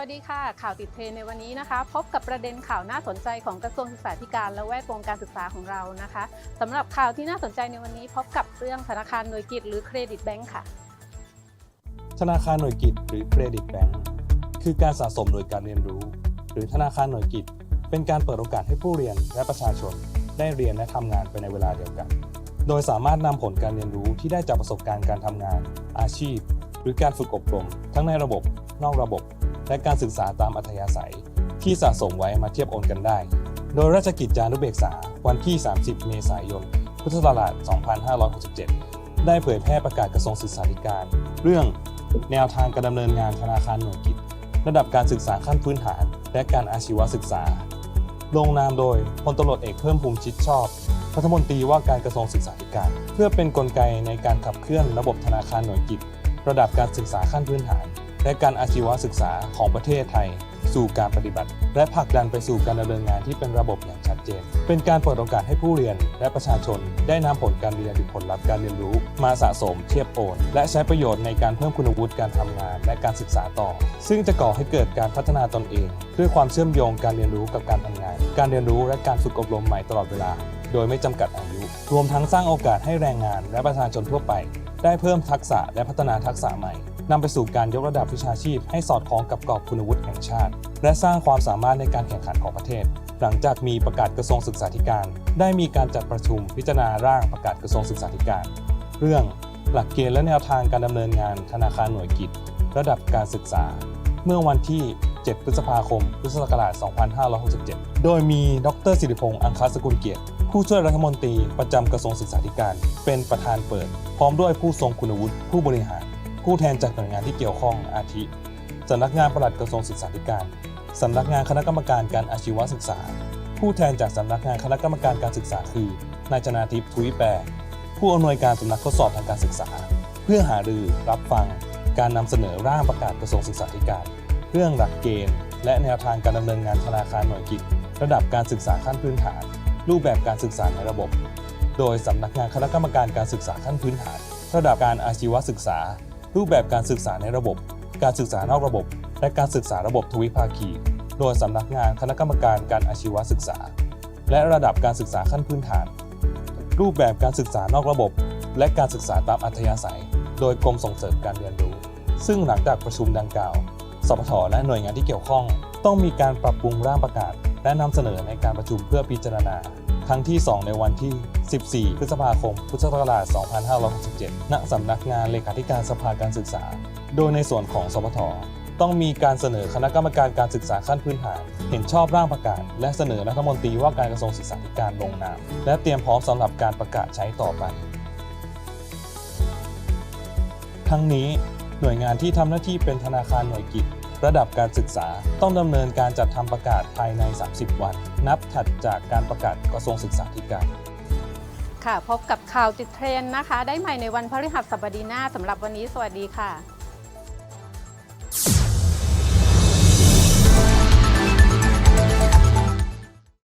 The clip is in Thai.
วัสดีค่ะ ข่าวติดเทรนในวันนี้นะคะ พบกับประเด็นข่าวน่าสนใจของกระทรวงศึกษาธิการ และแวดวงการศึกษาของเรานะคะสำหรับข่าวที่น่าสนใจในวันนี้พบกับเรื่องธนาคารหน่วยกิจหรือเครดิตแบงก์ค่ะ ธนาคารหน่วยกิจหรือเครดิตแบงก์คือการสะสมหน่วยการเรียนรู้ หรือธนาคารหน่วยกิจ เป็นการเปิดโอกาสให้ผู้เรียนและประชาชน ได้เรียนและทำงานไปในเวลาเดียวกัน โดยสามารถนำผลการเรียนรู้ที่ได้จากประสบการณ์การทำงาน อาชีพ หรือการฝึกอบรม ทั้งในระบบ นอกระบบ และการศึกษาตามอัธยาศัย ที่สะสมไว้มาเทียบโอนกันได้ โดยราชกิจจานุเบกษาวันที่ 30 เมษายน พุทธศักราช 2567 ได้เผยแพร่ประกาศกระทรวงศึกษาธิการ เรื่องแนวทางการดำเนินงานธนาคารหน่วยกิจ ระดับการศึกษาขั้นพื้นฐาน และการอาชีวศึกษา ลงนามโดยพลตำรวจเอกเพิ่มพูนชิดชอบรัฐมนตรีว่าการกระทรวงศึกษาธิการ เพื่อเป็นนกลไกในการขับเคลื่อนระบบธนาคารหน่วยกิจ ระดับการศึกษาขั้นพื้นฐาน และการอาชีวศึกษาของประเทศไทย สู่การปฏิบัติ และผลักดันไปสู่การดำเนินงานที่เป็นระบบอย่างชัดเจน เป็นการเปิดโอกาสให้ผู้เรียนและประชาชน ได้นำผลการเรียนหรือผลลัพธ์การเรียนรู้ มาสะสมเทียบโอน และใช้ประโยชน์ในการเพิ่มคุณวุฒิการทำงาน และการศึกษาต่อ ซึ่งจะก่อให้เกิดการพัฒนาตนเองด้วยความเชื่อมโยงการเรียนรู้กับการทำงาน การเรียนรู้และการฝึกอบรมใหม่ตลอดเวลา โดยไม่จำกัดอายุ รวมทั้งสร้างโอกาสให้แรงงาน และประชาชนทั่วไป ได้เพิ่มทักษะและพัฒนาทักษะใหม่ นำไปสู่การยกระดับวิชาชีพ ให้สอดคล้องกับกรอบคุณวุฒิแห่งชาติ และสร้างความสามารถในการแข่งขันของประเทศ หลังจากมีประกาศกระทรวงศึกษาธิการ ได้มีการจัดประชุมพิจารณาร่างประกาศกระทรวงศึกษาธิการ เรื่องหลักเกณฑ์และแนวทางการดำเนินงานธนาคารหน่วยกิจ ระดับการศึกษา เมื่อวันที่ 7 พฤษภาคม พุทธศักราช 2567 โดยมีดรสิริพงษ์อังคาสกุลเกียรติ ผู้ช่วยรัฐมนตรีประจำกระทรวงศึกษาธิการ เป็นประธานเปิด พร้อมด้วยผู้ทรงคุณวุฒิผู้บริหาร ผู้แทนจากหน่วยงานที่เกี่ยวข้องอาทิสำนักงานปลัดกระทรวงศึกษาธิการสำนักงานคณะกรรมการการอาชีวศึกษา ผู้แทนจากสำนักงานคณะกรรมการการศึกษาคือนายชนาทิพย์ทุยแปรผู้อำนวยการสำนักทดสอบทางการศึกษา เพื่อหารือรับฟังการนำเสนอร่างประกาศกระทรวงศึกษาธิการ เรื่องหลักเกณฑ์ และแนวทางการดำเนินงานธนาคารหน่วยกิจ ระดับการศึกษาขั้นพื้นฐาน รูปแบบการศึกษาในระบบ โดยสำนักงานคณะกรรมการการศึกษาขั้นพื้นฐาน ระดับการอาชีวศึกษา รูปแบบการศึกษาในระบบ การศึกษานอกระบบ และการศึกษาระบบทวิภาคี โดยสำนักงานคณะกรรมการการอาชีวศึกษา และระดับการศึกษาขั้นพื้นฐาน รูปแบบการศึกษานอกระบบ และการศึกษาตามอัธยาศัย โดยกรมส่งเสริมการเรียนรู้ ซึ่งหลังจากประชุมดังกล่าวสปทและหน่วยงานที่เกี่ยวข้อง ต้องมีการปรับปรุงร่างประกาศ และนำเสนอในการประชุมเพื่อพิจารณา ครั้งที่ 2 ในวันที่ 14 พฤษภาคม พุทธศักราช 2567 ณ สำนักงานเลขาธิการสภาการศึกษา โดยในส่วนของสปทต้องมีการเสนอคณะกรรมการการศึกษาขั้นพื้นฐาน เห็นชอบร่างประกาศ และเสนอรัฐมนตรีว่าการกระทรวงศึกษาธิการลงนาม และเตรียมพร้อมสำหรับการประกาศใช้ต่อไป ทั้งนี้หน่วยงานที่ทำหน้าที่เป็นธนาคารหน่วยกิจระดับการศึกษา ต้องดำเนินการจัดทำประกาศภายใน 30 วัน นับถัดจากการประกาศกระทรวงศึกษาธิการ ค่ะ พบกับข่าวติดเทรนด์นะคะ ได้ใหม่ในวันพฤหัสบดีหน้าสำหรับวันนี้สวัสดีค่ะ